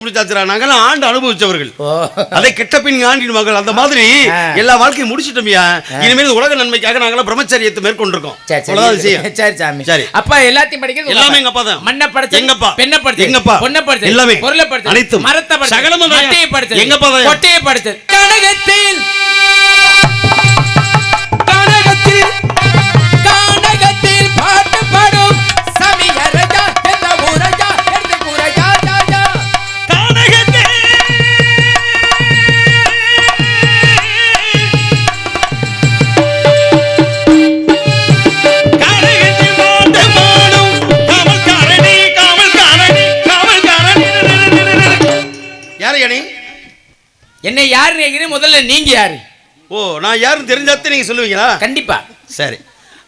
ஆண்டு அனுபவிச்சவர்கள் அதை கெட்ட பின் ஆண்டின் மகள் அந்த மாதிரி. எல்லா வாழ்க்கையும் முடிச்சிட்டோம்யா இனிமேல் உலக நன்மைக்காக நாங்கெல்லாம் பிரம்மச்சரியத்தை மேற்கொண்டிருக்கோம் சரி சாமி சரி. அப்பா எல்லாத்தையும் படிக்கிறது எல்லாமே எங்க அப்பா தான். மண்ணை படிச்சு. பெண்ணை படிச்சு எங்கப்பா. பொண்ணை படிச்சு எல்லாமே. பொருளை படிச்சு அனைத்தும். மரத்தை படிச்சு சகலமும் படிச்சு எங்கப்பா தான். கொட்டையை படிச்சு நீங்க யாரு? ஓ நான் யாருன்னு தெரிஞ்சாத்தே நீங்க சொல்லுவீங்களா? கண்டிப்பா. சரி.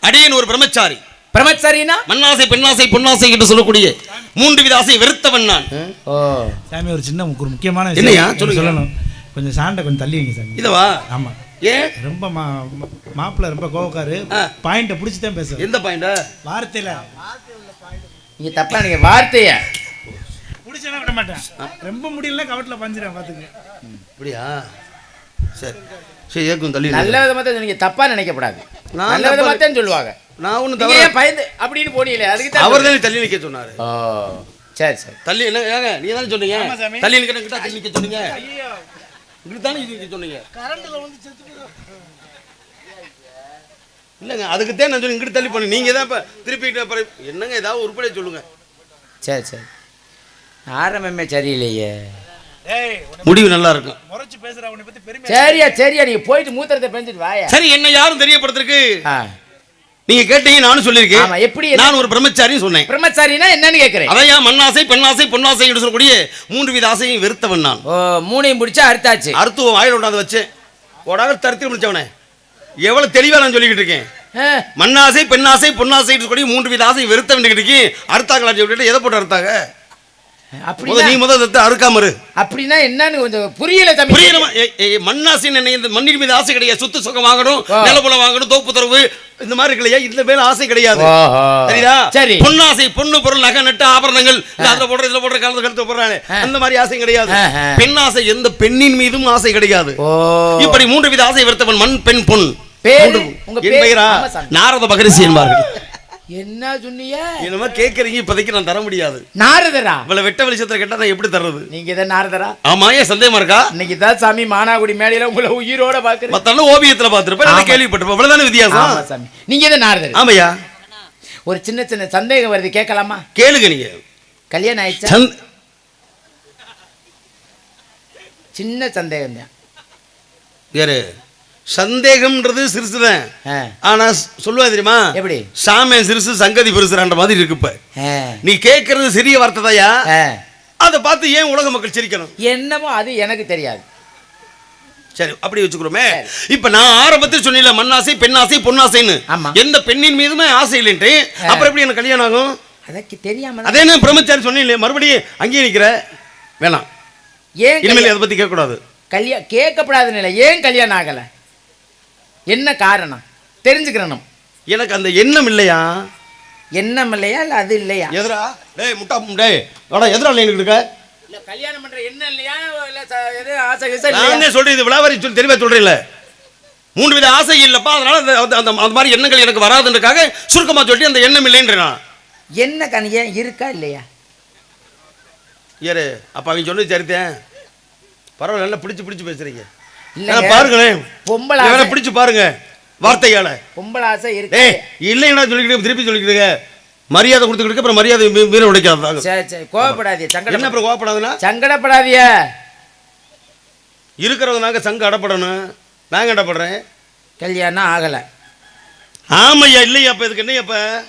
அடியேன் ஒரு பிரம்மச்சாரி. பிரம்மச்சாரினா? மண்ணாசை பெண்ணாசை பொன்னாசை என்று சொல்லக்கூடிய மூன்று வித ஆசை வெறுத்தவன் நான். ஓ. சாமி ஒரு சின்ன ஒரு முக்கியமான என்னய்யா? விஷயம் சொல்லுங்க. சொல்லணும். கொஞ்சம் சாண்டை கொஞ்சம் தள்ளி வைங்க சாமி. இதவா? ஆமா. ஏன் ரொம்ப மா மாப்பிள்ளை ரொம்ப கோவக்காரு. ஆ. பாயிண்ட பிடிச்சி தான் பேசுவேன் எந்த பாயிண்டா வார்த்தையில. நீங்க தப்பா நீங்க வார்த்தைய. பிடிச்சா விட மாட்டேன். ரொம்ப முடியல கவட்டில் பஞ்சிடேன் பாத்துக்க அப்படியா? சரி. சரி ஏற்கும் தள்ளி நல்ல விதமா தான் நீங்க தப்பா நினைக்கப்படாது. நான் நல்ல தப்பா விதமா தான் சொல்லுவாங்க. நான் ஒன்றும் தவிர பயந்து அப்படின்னு போனீங்களே அதுக்கு தான் அவர் தானே தள்ளி நிற்க சொன்னாரு. ஓ சரி சரி. தள்ளி என்ன ஏங்க நீங்க தானே சொன்னீங்க. தள்ளி நிற்க கிட்ட தள்ளி நிற்க சொன்னீங்க. இப்படி தானே நிற்க சொன்னீங்க. இல்லைங்க அதுக்கு தான் நான் சொல்லி இங்கிட்டு தள்ளி பண்ணி நீங்க தான் இப்போ திருப்பிட்டு அப்புறம் என்னங்க ஏதாவது உருப்படியாக சொல்லுங்க. சரி சரி. ஆரம்பமே சரியில்லையே. முடிவு நல்லா இருக்கும் முறைச்சு பேசுற அவனை பத்தி பெருமை சரியா சரியா நீங்க போயிட்டு மூத்திரத்தை பெஞ்சிட்டு வாயா. சரி என்ன யாரும் தெரியப்படுத்திருக்கு. நீங்க கேட்டீங்க நானும் ஆமா, சொல்லியிருக்கேன் எப்படி நான் ஒரு பிரம்மச்சாரியும் சொன்னேன். பிரம்மச்சாரினா என்னன்னு கேக்குறேன். அதையா மண்ணாசை பெண்ணாசை பொன்னாசை என்று சொல்லக்கூடிய மூன்று வித ஆசையும் வெறுத்தவன் நான். ஓ மூணையும் பிடிச்சா அறுத்தாச்சு. அறுத்துவம் வாயில் கொண்டாந்து வச்சேன் உடாக தருத்தி முடிச்சவனே. எவ்வளவு தெளிவா நான் சொல்லிக்கிட்டு இருக்கேன். மண்ணாசை பெண்ணாசை பொன்னாசை சொல்லி மூன்று வித ஆசை வெறுத்த வேண்டியதுக்கு அறுத்தாங்களா சொல்லிட்டு எதை போட்டு அறுத்தாங்க? முத அப்படின்னா நீ முதல் தத்து அறுக்காம இரு. அப்படின்னா என்னன்னு கொஞ்சம் புரியல தம்பி. புரியல மண்ணாசை என்ன இந்த மண்ணின் மீது ஆசை கிடையாது. சொத்து சுகம் வாங்கணும். நிலப்புலம் வாங்கணும் தோப்பு தரவு இந்த மாதிரி இருக்கு இல்லையா இந்த மேல ஆசை கிடையாது. சரிதா? சரி. பொன்னாசை பொண்ணு பொருள் நகை நட்டு ஆபரணங்கள் அதுல போடுற இதுல போடுற கலந்து கழுத்து போடுறாங்க. அந்த மாதிரி ஆசை கிடையாது. பெண்ணாசை எந்த பெண்ணின் மீதும் ஆசை கிடையாது. இப்படி மூன்று வித ஆசை வெறுத்தவன் மண் பெண் பொன். பேரு? உங்க. நாரத மகரிஷி என்பார்கள். என்ன சொன்னீங்க என்னமா கேக்குறீங்க இப்போதைக்கு நான் தர முடியாது. நாரதரா? இவ்வளவு வெட்ட வெளிச்சத்துல கேட்டா நான் எப்படி தர்றது? நீங்க இதை நாரதரா? ஆமா ஏன் சந்தேகமா இருக்கா? இன்னைக்கு தான் சாமி மானாகுடி மேடையில உங்களை உயிரோட பாக்குறேன் மத்தாலும் ஓவியத்துல பாத்துருப்பேன் ஆமா. நான் கேள்விப்பட்டிருப்பேன். அவ்வளவுதானே ஆமா வித்தியாசம் சாமி. நீங்க இதை நாரதர்? ஆமையா? ஒரு சின்ன சின்ன சந்தேகம் வருது கேட்கலாமா? கேளுங்க நீங்க. கல்யாணம் ஆயிடுச்சா? சின்ன சந்தேகம் தான் யாரு? சந்தேகம்ன்றது சிறுசுதான். ஆனா சொல்லுவா தெரியுமா? எப்படி? சாமியன் சிறுசு சங்கதி பெருசுறான்ற மாதிரி இருக்கு இப்ப. நீ கேட்கறது சிறிய வார்த்தை தாயா. அதை பார்த்து ஏன் உலக மக்கள் சிரிக்கணும்? என்னமோ அது எனக்கு தெரியாது. சரி அப்படி வச்சுக்கிறோமே. இப்ப நான் ஆரம்பத்தில் சொன்னேன்ல மண்ணாசை பெண்ணாசை பொன்னாசைன்னு. எந்த பெண்ணின் மீதுமே ஆசை இல்லைன்ட்டு அப்புறம் எப்படி எனக்கு கல்யாணம் ஆகும்? அதற்கு தெரியாம. அதே நான் பிரம்மச்சாரி சொன்னேன் மறுபடியும் அங்கேயே நிக்கிற வேணாம். ஏன் இனிமேல் அதை பத்தி கேட்கக்கூடாது. கல்யாணம் கேட்கப்படாத நிலை. ஏன் கல்யாணம் ஆகல? என்ன காரணம்? தெரிஞ்சுக்கிறணும். எனக்கு அந்த எண்ணம் இல்லையா? எண்ணம் இல்லையா இல்ல அது இல்லையா? எதிரா? டேய் முட்டா டேய் வாடா எதிரா எனக்கு இருக்க? இல்ல கல்யாணம் பண்ற எண்ணம் இல்லையா? இல்ல எது ஆசை கீசை நான் இல்லையா? தான் சொல்றேன் இது விளாவரி சொல்லி தெளிவா சொல்றேன்ல. மூன்று வித ஆசை இல்லப்பா அதனால அந்த அந்த- மாதிரி எண்ணங்கள் எனக்கு வராதுன்றக்காக சுருக்கமா சொல்லி அந்த எண்ணம் இல்லைன்ற நான். என்ன கனிய இருக்கா இல்லையா? ஏறு அப்ப அவங்க சொன்னது சரித்தேன் பரவாயில்ல நல்லா பிடிச்சு பிடிச்சு. ஆனா பாருங்களேன் பொம்பளை இவனை பிடிச்சு பாருங்க வார்த்தையால. பொம்பளை ஆசை இருக்கு. இல்லைன்னா சொல்லிக்கிட்டு திருப்பி சொல்லிக்கிட்டு மரியாதை கொடுத்துக்கிட்டு அப்புறம் மரியாதை மீ- மீற உடைக்காது. சரி சரி கோவப்படாதீங்க என்ன சங்கட அப்புறம் கோவப்படாதுன்னா சங்கடப்படாதீங்க. இருக்கிறவங்க நாங்க சங்கம் அடப்படணும். நாங்க அடப்படுறேன்? கல்யாணம் ஆகல. ஆமையா இல்லையா அப்ப? இதுக்கு என்ன அப்ப?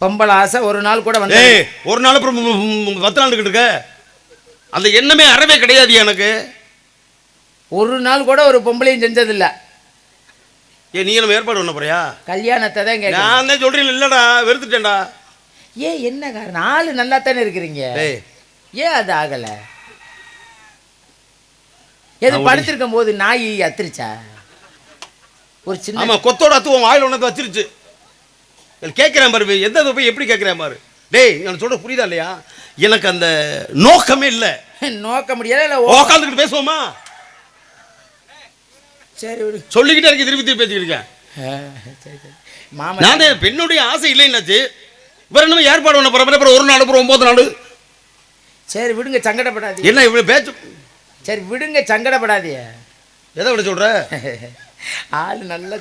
பொம்பளை ஆசை ஒரு நாள் கூட வந்து ஒரு நாள் அப்புறம் நாள் இருக்க. அந்த எண்ணமே அறவே கிடையாது எனக்கு. ஒரு நாள் கூட ஒரு பொம்பளையும் செஞ்சதில்ல. ஏ நீ நம்ம ஏற்பாடு பண்ண போறியா? கல்யாணத்தை தான் கேட்க நான் தான் சொல்றேன் இல்லடா வெறுத்துட்டேன்டா. ஏன் என்ன காரணம்? ஆளு நல்லா தானே இருக்கிறீங்க ஏன் அது ஆகல? எது படுத்திருக்கும் போது நாய் அத்திருச்சா? ஒரு சின்ன ஆமா கொத்தோட அத்து உன் வாயில் ஒன்று வச்சிருச்சு கேட்கிறேன் பாரு எந்த போய் எப்படி கேட்கிறேன் பாரு. டேய் எனக்கு சொல்ற புரியுதா இல்லையா? எனக்கு அந்த நோக்கமே இல்லை. நோக்க முடியல இல்ல உட்காந்துக்கிட்டு பேசுவோமா? சரி விடு. சொல்லிக்கிட்டே இருக்கு திருப்பி திருப்பி பேசிக்கிட்டு இருக்கேன். சரி சரி. மாமா நான் தான் பெண்ணுடைய ஆசை இல்லைன்னாச்சு வேற என்ன ஏற்பாடு பண்ண போறேன் அப்புறம் ஒரு நாள் அப்புறம் ஒன்பது நாள். சரி விடுங்க சங்கடப்படாதீங்க. என்ன இவ்வளவு பேச்சு? சரி விடுங்க சங்கடப்படாதீங்க. எதை விட சொல்ற? ஆளு நல்ல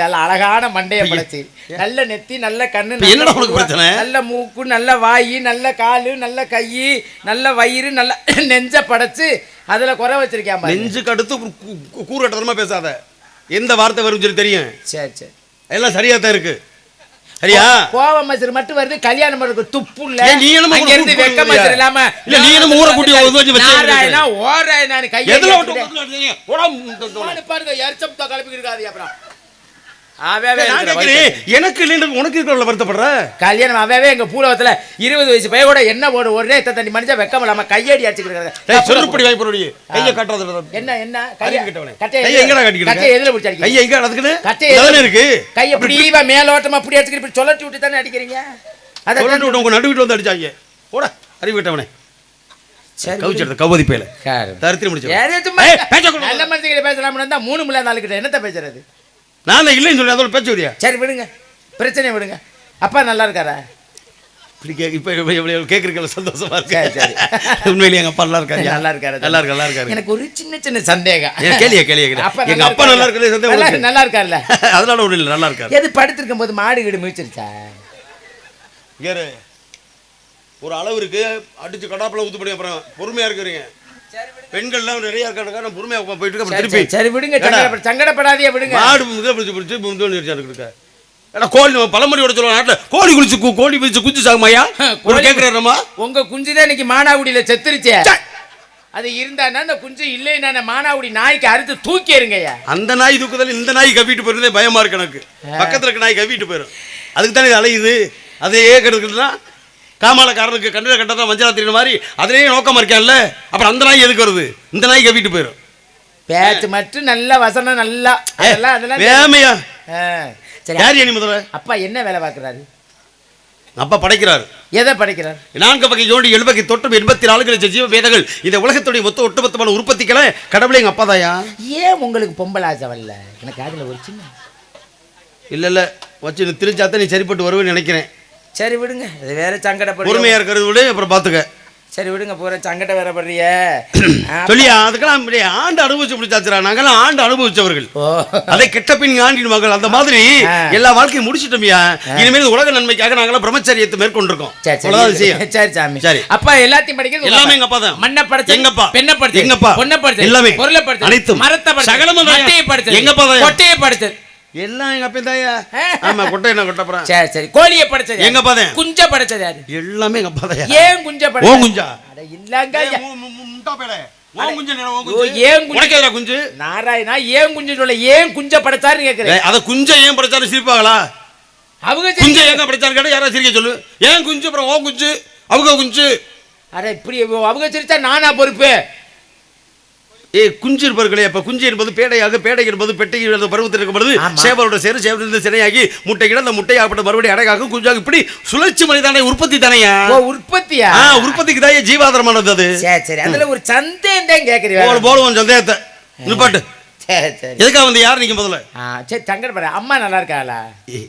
ஆள் அழகான மண்டைய படைச்சு. நல்ல நெத்தி நல்ல கண்ணு நல்ல மூக்கு நல்ல வாய் நல்ல காலு நல்ல கை நல்ல வயிறு நல்ல நெஞ்ச படைச்சு அதுல குறை வச்சிருக்கேன். நெஞ்சுக்கு அடுத்து கூ- கூ- கூறட்டமா பேசாத. எந்த வார்த்தை வரும் சொல்லி தெரியும்? சரி சரி. எல்லாம் சரியா தான் இருக்கு. சரியா? கோவம் மசர் மட்டும் வருது கல்யாணம் பண்ணுறது துப்பு இல்ல. நீ என்னமோ அங்க இருந்து வெக்க? மசர் இல்லாம இல்ல, நீ என்னமோ ஊரை கூட்டி வந்து வச்சு வச்சு நாராயணா ஓராயணான்னு கையை எதுல ம். அவனை பாருங்க எரிச்சம் கலப்பி இருக்காது அப்புறம் அவவே நான் இருக்கிற கேட்கிறேன், வயசு. எனக்கு இல்லைன்னு உனக்கு இருக்கிற வருத்தப்படுற? கல்யாணம் அவவே எங்க பூலவத்துல இருபது வயசு பைய கூட என்ன போடு ஒரே தண்ணி மனுஷன் வெக்கம் இல்லாம கையடி அடிச்சுக்கிறாங்க செருப்படி வாய்ப்பு கையை காட்டுறது என்ன என்ன? கெட்டவனே. கையை எங்கடா கட்டையை எதுல பிடிச்சி அடிக்கிறீங்க? கையை எங்க எதுல- இருக்கு. கையை இப்படி மேலோட்டமா அப்படி அடிச்சுக்கிட்டு இப்படி சொல்லட்டி விட்டு தானே அடிக்கிறீங்க? அதை சொல்லிட்டு விட்டு உங்க நடு வீட்டுல வந்து அடிச்சாங்க. போட அறிவு கட்டவனே. சரி கவிச்செடுத்த கவுதி பேல. காரு. தரித்திரம் முடிச்சு நல்ல மனுஷங்கிட்ட பேசலாம்னு இருந்தா மூணு முள்ள நாளுக்கிட்ட என்னத்த பேசுறது? நான் இல்லைன்னு சொல்லி அதோட பேச்சு வரியா? சரி விடுங்க. பிரச்சனையை விடுங்க. அப்பா நல்லா இருக்காரா? இப்படி கே இப்போ இவ்வளோ கேட்குறதுல சந்தோஷமா இருக்கு. சரி. உண்மையிலேயே எங்க அப்பா நல்லா இருக்காரு. நல்லா இருக்காரு. நல்லா இருக்கு நல்லா இருக்காரு. எனக்கு ஒரு சின்ன சின்ன சந்தேகம். கேளியா கேளியா அப்பா எங்க அப்பா நல்லா இருக்கிறது சந்தேகம். நல்லா- இருக்கார்ல அதனால ஒன்றும் இல்லை நல்லா இருக்காரு. எது படுத்திருக்கும் போது மாடு கீடு மிதிச்சிருச்சா? கேரு ஒரு அளவு இருக்கு. அடிச்சு கடாப்பில் பண்ணி அப்புறம். பொறுமையா இருக்கிறீங்க. பெண்கள்லாம் நிறைய இருக்காங்க நான் பொறுமையா போயிட்டு இருக்கேன் திருப்பி. சரி விடுங்க. ஏடா, சங்கடப்பட சங்கடப்படாதீங்க விடுங்க. மாடு முதல் பிடிச்சி பிடிச்சி முதல் நிறுத்தி இருக்க ஏன்னா கோழி சொல்லுவோம் நாட்டில் கோழி குளிச்சு கோழி பிடிச்சு குஞ்சு சாகுமாயா ஒரு கேட்குறாருமா உங்க குஞ்சு தான் இன்னைக்கு மானாகுடியில செத்துருச்சே. அது இருந்தானா அந்த குஞ்சு இல்லைன்னா மானாகுடி நாய்க்கு அறுத்து தூக்கி எறிங்கய்யா அந்த நாய் தூக்குதல் இந்த நாய் கவிட்டு போயிருந்தே பயமா இருக்கு எனக்கு. பக்கத்துல இருக்க நாய் கவிட்டு போயிடும் அதுக்கு தானே அலையுது? அதே கெடுக்குதுன்னா காமாலக்காரனுக்கு கண்ணில் கட்டதான் மஞ்சள் தெரியுற மாதிரி அதிலேயே நோக்கமா இருக்கேன்ல அப்புறம் அந்த நாய் எதுக்கு வருது? இந்த நாய் கவிட்டு போயிடும் பேச்சு மட்டும் நல்ல வசனம் நல்லா அதெல்லாம் அதெல்லாம் வேமையா? சரி யார் நீ முதல்ல அப்பா என்ன வேலை பார்க்குறாரு? அப்பா படைக்கிறார். எதை படிக்கிறார்? நான்கு வகை ஜோடி எழுபகை தொட்டும் எண்பத்தி நாலு லட்சம் ஜீவ வேதங்கள் இந்த உலகத்துடைய மொத்த ஒட்டுமொத்தமான உற்பத்திகளை கடவுளே எங்க அப்பா தாயா? ஏன் உங்களுக்கு பொம்பளை ஆசை வரல? எனக்கு அதுல ஒரு சின்ன இல்ல இல்ல. வச்சு திருச்சாத்த நீ சரிப்பட்டு வருவேன்னு நினைக்கிறேன். சரி விடுங்க இது வேற சங்கடப்படுற பொறுமையா இருக்கிறது விட அப்புறம் பாத்துக்க சரி விடுங்க போற சங்கடம் வேற படுறிய சொல்லியா அதுக்கெல்லாம் இப்படி ஆண்டு அனுபவிச்சு முடிச்சாச்சுரா நாங்கெல்லாம் ஆண்டு அனுபவிச்சவர்கள் அதை கெட்ட பின் ஆண்டின் மகள் அந்த மாதிரி. எல்லா வாழ்க்கையும் முடிச்சிட்டோம்யா இனிமேல் உலக நன்மைக்காக நாங்கெல்லாம் பிரம்மச்சரியத்தை மேற்கொண்டிருக்கோம் சரி சாமி சரி. அப்பா எல்லாத்தையும் படிக்கிறது எல்லாமே எங்க அப்பா தான். மண்ணை படைச்சது எங்கப்பா. பெண்ணை படைச்சது எங்கப்பா. பொண்ணை படைச்சது எல்லாமே. பொருளை படைச்சது அனைத்தும். மரத்தை படைச்சது சகலமும் படைச்சது எங்கப்பா தாயா. கொட்டையை படைச்சது எல்லாம் எங்க அப்பா தாயா? ஆமா கொட்டை என்ன கொட்டப்புறம் சரி சரி. கோழியை படைச்சது எங்க தான். குஞ்ச படைச்சது யாரு? எல்லாமே எங்க தாயா ஏன் குஞ்ச ஓ படைச்சது குஞ்சா. அட இல்லங்க முட்டா பேடே. ஓ? ஏன் குஞ்சு? நாராயணா ஏன் குஞ்சு சொல்ல? ஏன் குஞ்ச படைச்சாருன்னு கேக்குறேன். அத குஞ்சை ஏன் படைச்சாலும் சிரிப்பாங்களா? அவங்க குஞ்சை சரி- ஏங்க படைச்சாலும் கேட்டா யாராவது சிரிக்க சொல்லு. ஏன் குஞ்சு? அப்புறம் ஓ குஞ்சு அவங்க குஞ்சு. அட இப்படி அவங்க சிரிச்சா நானா பொறுப்பு? ஏய் குஞ்சு இருப்பவர்களே அப்ப குஞ்சு என்பது பேடையாக பேடை என்பது பெட்டை பருவத்தில் இருக்கப்படுது ஆமா. சேவலோட சேரு சேவலிருந்து சிறையாகி முட்டையிட அந்த முட்டையாகப்பட்ட மறுபடியும் அடகாகும். குஞ்சாக இப்படி சுழற்சி மனிதானே உற்பத்தி தானையா? உற்பத்தியா? உற்பத்திக்கு தான் ஜீவாதாரமானது அது. சரி சரி. அதுல ஒரு சந்தேகம் தான் கேக்குறீங்க போல போடுவோம் சந்தேகத்தை. நிப்பாட்டு. சரி. சரி எதுக்காக வந்து யார் நீங்க முதல்ல சரி சங்கடப்பட அம்மா நல்லா இருக்காளா?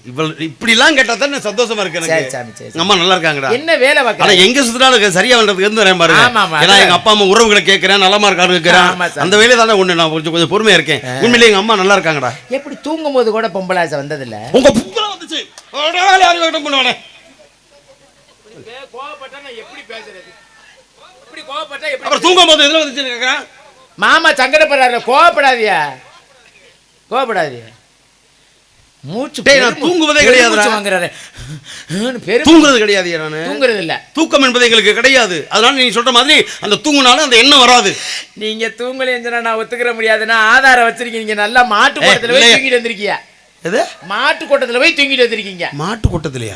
இவள் இப்படிலாம் கேட்டா தான் சந்தோஷமா இருக்கு சரி எனக்கு சாமி சரி எங்க அம்மா நல்லா இருக்காங்கடா. என்ன வேலை ஆனா பார்க்கற எங்க சுத்தினாலும் சரியா வந்ததுக்கு இருந்து வரேன் பாருங்க. ஆமா, ஆமா, ஏன்னா அதான். எங்க அப்பா அம்மா உறவுகளை கேட்கிறேன் நலமா இருக்கான்னு கேட்கிறேன். அந்த வேலையை தானே ஒண்ணு நான் கொஞ்சம் கொஞ்சம் பொறுமையா இருக்கேன். உண்மையிலேயே எங்க அம்மா நல்லா இருக்காங்கடா. எப்படி தூங்கும் போது கூட பொம்பளை ஆசை வந்ததில்ல? உங்க புக்கல வந்துச்சு. பண்ணுவானே? கோவப்பட்டா நான் எப்படி பேசுறது? இப்படி கோவப்பட்டா அப்புறம் தூங்கும் போது எதுல வந்துச்சு கேட்கறேன் மாமா சங்கடப்படுறாரு கோவப்படாதியா கோவப்படாதியா மூச்சு நான் தூங்குவதே. பெருமூச்சு வாங்குறாரு. தூங்குறது கிடையாது நானு? தூங்குறது இல்ல தூக்கம் என்பது எங்களுக்கு கிடையாது. அதனால நீங்க சொல்ற மாதிரி அந்த தூங்குனாலும் அந்த எண்ணம் வராது. நீங்க தூங்கலைன்னு நான் ஒத்துக்கிற முடியாதுன்னா ஆதாரம் வச்சிருக்கீங்க நல்லா மாட்டு கூட்டத்துல போய். தூங்கிட்டு வந்திருக்கீங்க. எது? மாட்டு கூட்டத்துல போய் தூங்கிட்டு வந்திருக்கீங்க. மாட்டு கொட்டத்திலையா?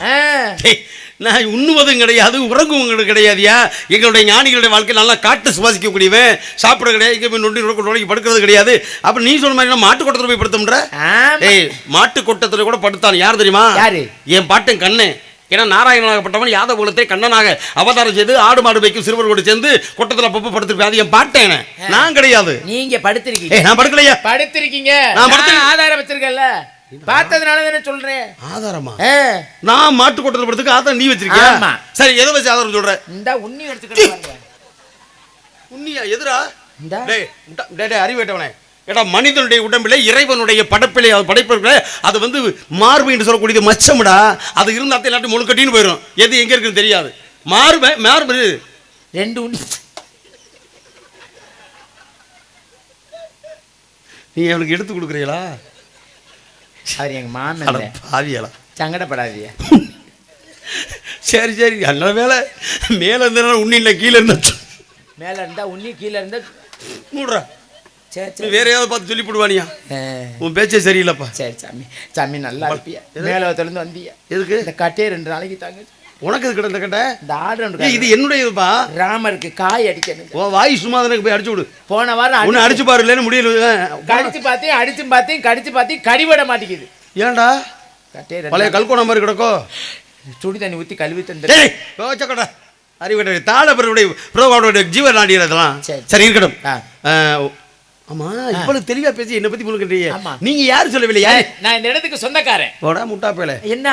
நான் உண்ணுவதும் கிடையாது உறங்குவதும் கிடையாதுயா? எங்களுடைய ஞானிகளுடைய வாழ்க்கை நல்லா காட்டு சுவாசிக்கக்கூடியவன் சாப்பிட கிடையாது இங்கே போய் நொண்டி நொறுக்கி படுக்கிறது கிடையாது. அப்புறம் நீ சொன்ன மாதிரி மாட்டு கொட்டத்தில் போய் படுத்தோம்ன்ற. ஏய் மாட்டு கொட்டத்தில் கூட படுத்தான். யார் தெரியுமா? யாரு? என் பாட்டன் கண்ணே ஏன்னா நாராயணனாகப்பட்டவன் யாதவ குலத்தை கண்ணனாக அவதாரம் செய்து ஆடு மாடு வைக்கும் சிறுவர்களோடு சேர்ந்து கொட்டத்தில் அப்பப்போ படுத்திருப்பேன். அது என் பாட்டேன் நான் கிடையாது. நீங்க படுத்திருக்கீங்க. நான் படுக்கலையா. படுத்திருக்கீங்க. நான் ஆதாரம் வச்சிருக்கேன்ல. பார்த்ததுனால தானே சொல்றேன். ஆதாரமா? நான் மாட்டு கொட்டத்தில் படுத்துக்க ஆதாரம் நீ வச்சிருக்கியா. சரி எதை வச்சு ஆதாரம் சொல்ற? இந்தா உண்ணி எடுத்துக்கிட்டு உன்னியா எதிரா? இந்தா. டேய் டேய் அறிவேட்டவனே. ஏடா மனிதனுடைய உடம்பிலே இறைவனுடைய படைப்பிலே படைப்பில் அது வந்து மார்பு என்று சொல்லக்கூடியது மச்சம்டா. அது இருந்தால் தான் இல்லாட்டி முழுக்கட்டின்னு போயிடும் எது எங்க இருக்குன்னு தெரியாது. மார்பு மார்பு ரெண்டு உண்ணி. நீ அவனுக்கு எடுத்து கொடுக்குறீங்களா? அவர் எங்க மாமன் பாவியலா. சங்கடப்படாதீங்க. சரி சரி. நல்ல வேலை மேலே இருந்தா உண்ணி இல்லை கீழே இருந்தா மேல இருந்தா உண்ணி கீழே இருந்தா மூடுறா. சரி சரி. வேற ஏதாவது பார்த்து சொல்லி போடுவானியா? உன் பேச்சே சரியில்லைப்பா. சரி சாமி. சாமி நல்லா இருப்பியா? மேலோகத்துல வந்தியா? எதுக்கு? இந்த கட்டையை ரெண்டு நாளைக்கு தாங்க. உனக்கு இது கிட்ட கட்ட? இந்த ஆடு இது என்னுடையதுப்பா. ராமருக்கு காய் அடிக்கணும். உன் வாய் சும்மா தானே போய் அடிச்சு விடு. போன வாரம் ஒன்று அடி- அடிச்சு பாரு இல்லைன்னு முடியல கடிச்சு பார்த்தேன் அடிச்சு பார்த்தேன் கடிச்சு பார்த்தேன் கடிபட மாட்டேங்குது. ஏன்டா? பழைய கல்கோணம் மாதிரி கிடக்கோ? நாளைக்கு சுடு தண்ணி ஊத்தி கழுவி தந்து டேய் கோச்சக்கடா அறிவிட்ட தாளபருடைய புரோகாவுடைய ஜீவ நாடியதெல்லாம் சரி. இருக்கட்டும். ஆமா இவ்வளவு தெளிவா பேசி என்னை பத்தி முழுக்கிட்டீங்க. நீங்க யாரு சொல்லவில்லை யாரு? நான் இந்த இடத்துக்கு சொந்தக்காரன். போடா முட்டா பேல என்ன?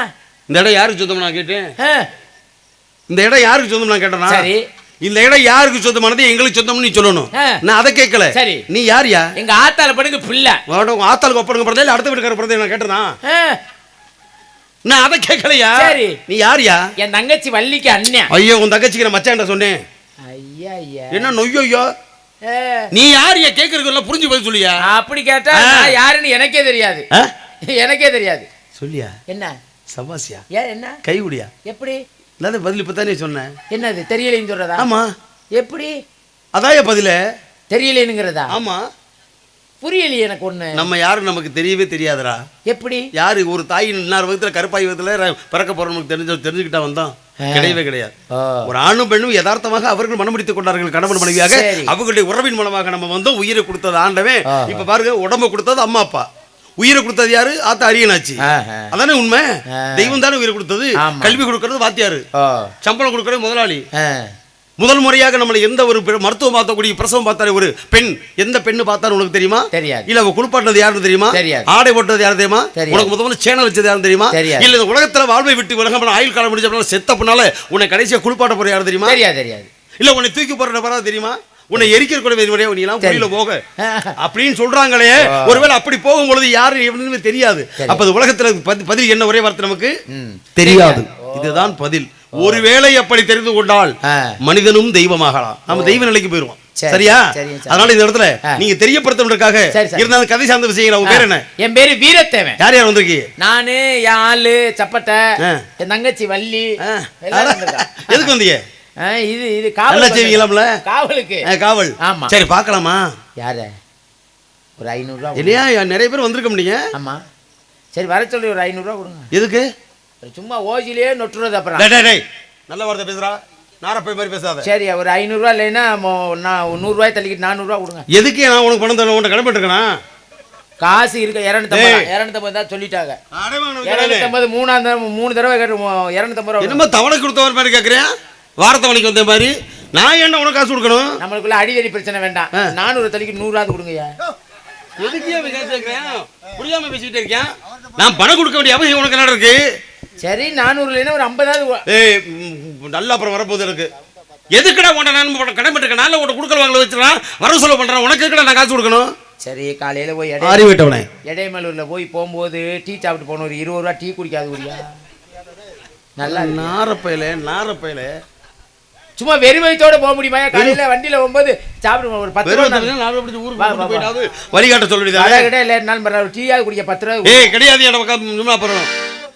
இந்த இடம் யாருக்கு சொந்தம் நான் கேட்டேன்? இந்த இடம் யாருக்கு சொந்தம் நான் கேட்டேனா? சரி. இந்த இடம் யாருக்கு சொந்தமானது? எங்களுக்கு சொந்தம்னு நீ சொல்லணும். நான் அதை கேட்கல. சரி. நீ யாரியா எங்க ஆத்தால படுங்க பிள்ளை. உங்க ஆத்தாளுக்கு ஒப்பனுங்க பிறந்தா இல்ல அடுத்த வீட்டுக்கார பிறந்தா நான் கேட்டேனா ஆ, நான் அதை கேட்கலையா? சரி. நீ யாரியா என் தங்கச்சி வள்ளிக்கு அண்ணன். ஐயோ உன் தங்கச்சிக்கு நான் மச்சான்டா சொன்னேன். ஐயா ஐயா என்ன நொய்யோ ஆ, நீ யாரியா கேட்கறதுல புரிஞ்சு பதில் சொல்லியா? அப்படி கேட்டா யாருன்னு எனக்கே தெரியாது? எனக்கே தெரியாது. சொல்லியா? என்ன? சபாசியா ஏன் என்ன? கைகுடியா? எப்படி? இல்லாத பதில் இப்போ தானே சொன்னேன் என்னது தெரியலைன்னு சொல்றதா? ஆமா. எப்படி? அதாய பதில. தெரியலைனுங்கிறதா? ஆமா. புரியலையே எனக்கு ஒண்ணு. நம்ம யாரும் நமக்கு தெரியவே தெரியாதுடா. எப்படி? யாரு? ஒரு தாயின் இன்னார் வகுத்துல கருப்பாய் வகுத்துல ர- பிறக்க போறோம் நமக்கு தெரிஞ்ச தெரிஞ்சுக்கிட்டா வந்தோம். கிடையவே கிடையாது. ஒரு ஆணும் பெண்ணும் யதார்த்தமாக அவர்கள் மனமுடித்துக் கொண்டார்கள் கணவன் மனைவியாக. அவர்களுடைய உறவின் மூலமாக நம்ம வந்தோம் உயிரை கொடுத்தது ஆண்டவன். ஆ. இப்ப பாருங்க உடம்ப கொடுத்தது அம்மா அப்பா. உயிரை கொடுத்தது யாரு? ஆத்தா அரியனாச்சு. அதானே உண்மை. தெய்வம் தானே உயிரை கொடுத்தது. கல்வி கொடுக்கறது வாத்தியாரு. சம்பளம் கொடுக்கறது முதலாளி. முதல் முறையாக நம்மளை எந்த ஒரு மருத்துவம் பார்த்தக்கூடிய பிரசவம் பார்த்தாலே ஒரு பெண். எந்த பெண்ணு பார்த்தாலும் உனக்கு தெரியுமா? தெரியாது. இல்ல குளிப்பாட்டினது யாருன்னு தெரியுமா? தெரியாது. ஆடை போட்டது யாரு தெரியுமா. உனக்கு முதல்ல சேனல் வச்சது யாரும் தெரியுமா? தெரியாது. இல்ல இந்த உலகத்துல வாழ்வை விட்டு உலகம் ஆயுள் காலம் முடிஞ்ச செத்த பண்ணால உன்னை கடைசியா குளிப்பாட்ட போற யாரு தெரியுமா? தெரியாது தெரியாது. இல்ல உன்னை தூக்கி போற தெரியுமா? உன்னை எரிக்கிற கூட வேறு நீ எல்லாம். புரியல போக. அப்படின்னு சொல்றாங்களே ஒருவேளை அப்படி போகும்பொழுது யாரு எவனுமே தெரியாது. அப்ப அது உலகத்துல பதி- பதில் என்ன? ஒரே வார்த்தை நமக்கு. தெரியாது. இதுதான் பதில். ஒருவேளை அப்படி தெரிந்து கொண்டால். மனிதனும் தெய்வமாகலாம். நம்ம தெய்வ நிலைக்கு போயிருவோம். சரி. சரியா. அதனால இந்த இடத்துல. நீங்க சரி. இருந்தாலும் கதை சார்ந்த விஷயங்கள். உங்க பேர் என்ன? என் பேரு வீரத்தேவன். யார் யார் வந்திருக்கீங்க நானு என் ஆளு சப்பட்டை. என் தங்கச்சி வள்ளி வந்திருக்கா. எதுக்கு வந்தீங்க? இது இது காவல் செய்வீங்களாம்ல காவலுக்கு. காவல். ஆமா. சரி பார்க்கலாமா? யார? ஒரு ஐநூறுரூவா இல்லையா? நிறைய பேர் வந்திருக்க முடியுங்க ஆமா. சரி வர சொல்லி ஒரு ஐநூறுரூவா கொடுங்க. எதுக்கு? சும்மா ஓசிலேயே நொட்டுறது அப்புறம். நல்ல வார்த்தை பேசுறா. நாரப்பை மாதிரி பேசாத. சரி ஒரு ஐநூறுரூவா இல்லைன்னா நான் நூறுரூவாய் தள்ளிக்கிட்டு நானூறுரூவா கொடுங்க. எதுக்கு நான் உனக்கு பணம் தரேன் உன்ட்ட கடமை இருக்கணும் காசு இருக்க இரநூத்தம்பது. இரநூத்தம்பது தான் சொல்லிட்டாங்க. இரநூத்தம்பது மூணாம் மூணு தடவை கேட்டு இரநூத்தம்பது ரூபா என்னமோ தவணை கொடுத்தவர் மாதிரி கேட்குறேன் வாரத்தவணைக்கு வந்த மாதிரி நான் என்ன உனக்கு காசு கொடுக்கணும்? நம்மளுக்குள்ள அடிதடி பிரச்சனை வேண்டாம். நானூறு தள்ளிக்கு நூறாவது கொடுங்கய்யா. எதுக்கே பேசுறேன் புரியாம பேசிக்கிட்டே இருக்கேன். நான் பணம் கொடுக்க வேண்டிய அவசியம் உனக்கு என்ன இருக்கு? சரி நானூறு இல்லைன்னா ஒரு ஐம்பதாவது ஏய் நல்லா அப்புறம் வரப்போகுது எனக்கு. எதுக்குடா உன்ட்ட நான் உன்ட்ட கடமை இருக்கேன் நான் உன்ட்ட கொடுக்கல வாங்கல வச்சுறான் வரவு செலவு பண்றேன். உனக்கு எதுக்குடா நான் காசு கொடுக்கணும்? சரி காலையில போய் எடை அறிவிட்டவனே எடைமலூர்ல போய் போகும்போது டீ சாப்பிட்டு போன ஒரு இருபது ரூபா டீ குடிக்காது குடியா? நல்லா இருக்கு. நாரப்பையில நாரப்பையில. சும்மா வெறி வயிற்றோட போக முடியுமா? காலையில வண்டியில போகும்போது சாப்பிடுவோம் ஒரு பத்து ரூபா வெறும் நாலு பிடிச்சி ஊருக்கு வா, கூட்டிட்டு வா, வா. போயிட்டாவது வழிகாட்ட சொல்லிடுதா? அட கிட்ட இல்லை இருந்தாலும் பரவாயில்ல டீயாவது குடிக்க பத்து ரூபா ஏய் கிடையாது என் பக்கம் சும்மா அப்புறம்.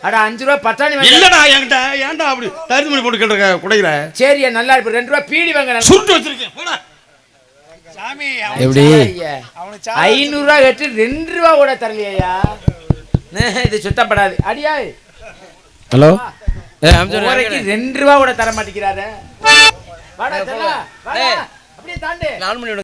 அட அஞ்சு ரூபா பட்டாணி வாங்கி. இல்லடா என்கிட்ட ஏன்டா அப்படி தருத்து மணி போட்டு கேட்டுருக்க குடையிற சரியா நல்லா இருப்பு ரெண்டு ரூபா பீடி வாங்க சுருட்டு வச்சிருக்கேன் போடா. சாமி எப்படி? அவனுக்கு ஐநூறு ரூபா கட்டி ரெண்டு ரூபா கூட தரலையா இது சுத்தப்படாது. அடியா ஹலோ? ரெண்டு ரூபா கூட தர மாட்டேங்கிறாரு. நாலு மணி